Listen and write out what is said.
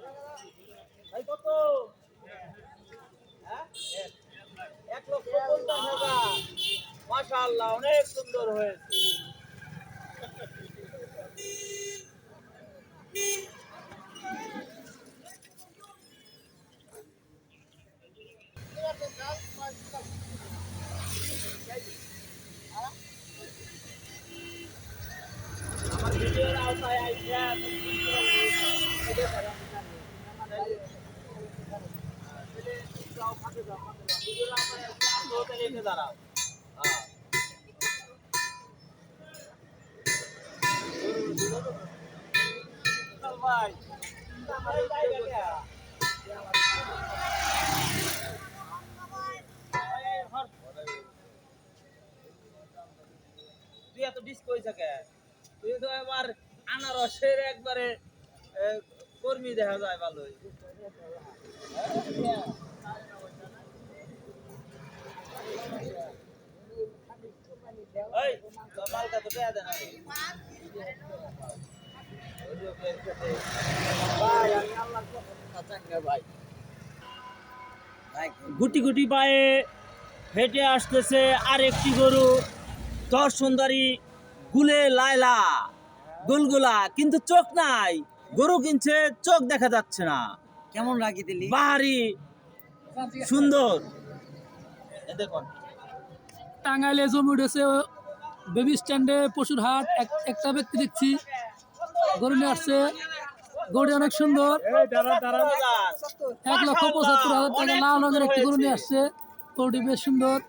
ভাই হ্যাঁ? অনেক সুন্দর হয়েছে। আওতায় হ্যাঁ তুই এত ডিস্ক হয়েছে থাকে তুই তো এবার আনারসের একবারে কর্মী দেখা যায় ভালোই। গুটি গুটি পায়ে হেঁটে আসতেছে আর একটি গরু। দশ সুন্দরী গুলে লায়লা গুলগুলা কিন্তু চোখ নাই। গরু কিনছে চোখ দেখা যাচ্ছে না। কেমন রাখি দিলি? বাহারি সুন্দর। দেখুন টাঙ্গাইলে জমি উঠেছে বেবি স্ট্যান্ডে পশুর হাট, এক- একটা ব্যক্তি দেখছি, গরু নিয়ে আসছে। গরুটি অনেক সুন্দর। এক লক্ষ পঁচাত্তর হাজার টাকা লাল রঙের একটি গরু নিয়ে আসছে। গরুটি বেশ সুন্দর।